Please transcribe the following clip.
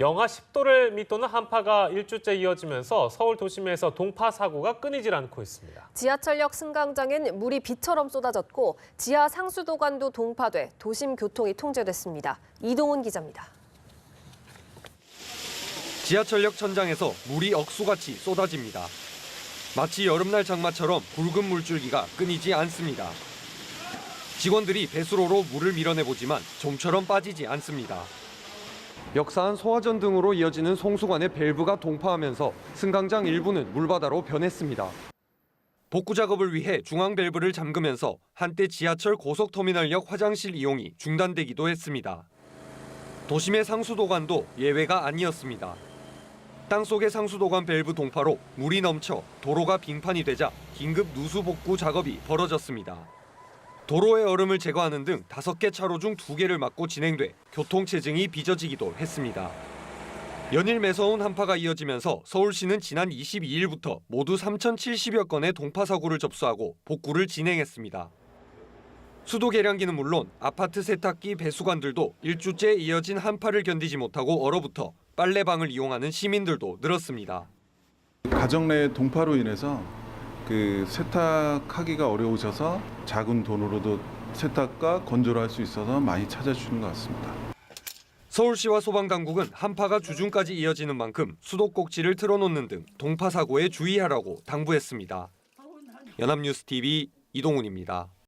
영하 10도를 밑도는 한파가 일주째 이어지면서 서울 도심에서 동파 사고가 끊이질 않고 있습니다. 지하철역 승강장엔 물이 비처럼 쏟아졌고 지하 상수도관도 동파돼 도심 교통이 통제됐습니다. 이동훈 기자입니다. 지하철역 천장에서 물이 억수같이 쏟아집니다. 마치 여름날 장마처럼 붉은 물줄기가 끊이지 않습니다. 직원들이 배수로로 물을 밀어내보지만 좀처럼 빠지지 않습니다. 역사한 소화전 등으로 이어지는 송수관의 밸브가 동파하면서 승강장 일부는 물바다로 변했습니다. 복구 작업을 위해 중앙 밸브를 잠그면서 한때 지하철 고속터미널역 화장실 이용이 중단되기도 했습니다. 도심의 상수도관도 예외가 아니었습니다. 땅속의 상수도관 밸브 동파로 물이 넘쳐 도로가 빙판이 되자 긴급 누수 복구 작업이 벌어졌습니다. 도로의 얼음을 제거하는 등 다섯 개 차로 중두 개를 막고 진행돼 교통체증이 빚어지기도 했습니다. 연일 매서운 한파가 이어지면서 서울시는 지난 22일부터 모두 3,070여 건의 동파 사고를 접수하고 복구를 진행했습니다. 수도 계량기는 물론 아파트 세탁기 배수관들도 일주째 이어진 한파를 견디지 못하고 얼어붙어 빨래방을 이용하는 시민들도 늘었습니다. 가정 내 동파로 인해서 그 세탁하기가 어려우셔서 작은 돈으로도 세탁과 건조를 할 수 있어서 많이 찾아주시는 것 같습니다. 서울시와 소방당국은 한파가 주중까지 이어지는 만큼 수도꼭지를 틀어놓는 등 동파 사고에 주의하라고 당부했습니다. 연합뉴스 TV 이동훈입니다.